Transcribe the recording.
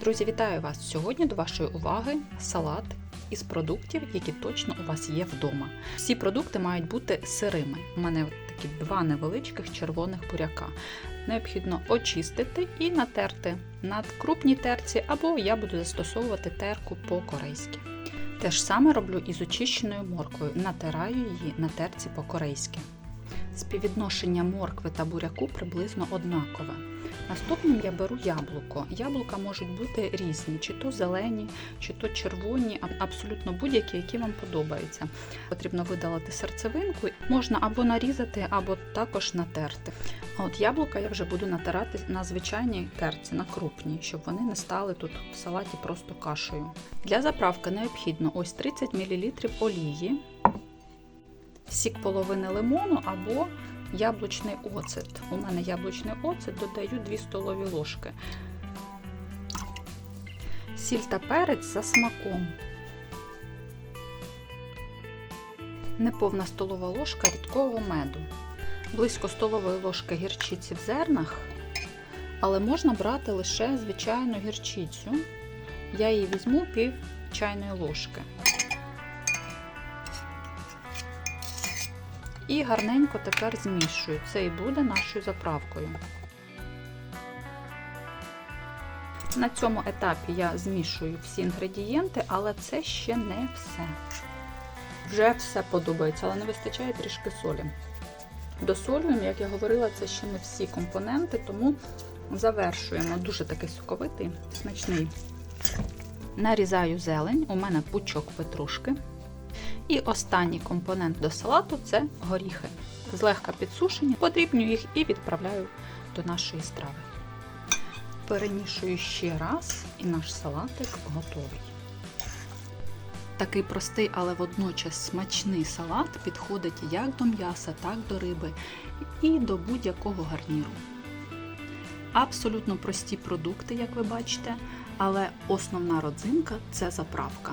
Друзі, вітаю вас! Сьогодні до вашої уваги салат із продуктів, які точно у вас є вдома. Всі продукти мають бути сирими. У мене такі два невеличких червоних буряка. Необхідно очистити і натерти на крупній терці, або я буду застосовувати терку по-корейськи. Те ж саме роблю і з очищеною морквою. Натираю її на терці по-корейськи. Співвідношення моркви та буряку приблизно однакове. Наступним я беру яблуко. Яблука можуть бути різні, чи то зелені, чи то червоні, абсолютно будь-які, які вам подобаються. Потрібно видалити серцевинку, можна або нарізати, або також натерти. А от яблука я вже буду натирати на звичайній терці, на крупній, щоб вони не стали тут в салаті просто кашею. Для заправки необхідно ось 30 мл олії, сік половини лимону або яблучний оцет. У мене яблучний оцет, додаю 2 столові ложки. Сіль та перець за смаком. Неповна столова ложка рідкого меду. Близько столової ложки гірчиці в зернах, але можна брати лише звичайну гірчицю. Я її візьму пів чайної ложки. І гарненько тепер змішую. Це і буде нашою заправкою. На цьому етапі я змішую всі інгредієнти, але це ще не все. Вже все подобається, але не вистачає трішки солі. Досолюємо, як я говорила, це ще не всі компоненти, тому завершуємо. Дуже такий соковитий, смачний. Нарізаю зелень, у мене пучок петрушки. І останній компонент до салату це горіхи. Злегка підсушені, подрібню їх і відправляю до нашої страви. Перемішую ще раз, і наш салатик готовий. Такий простий, але водночас смачний салат підходить як до м'яса, так до риби і до будь-якого гарніру. Абсолютно прості продукти, як ви бачите, але основна родзинка це заправка.